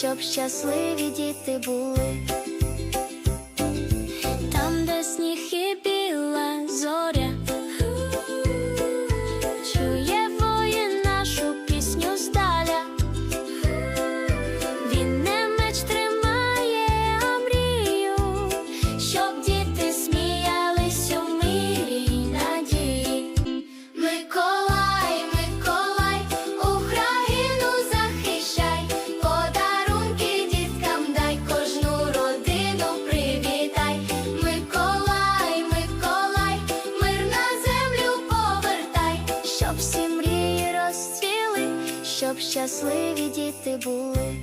щоб щасливі діти були. Щоб щасливі діти були.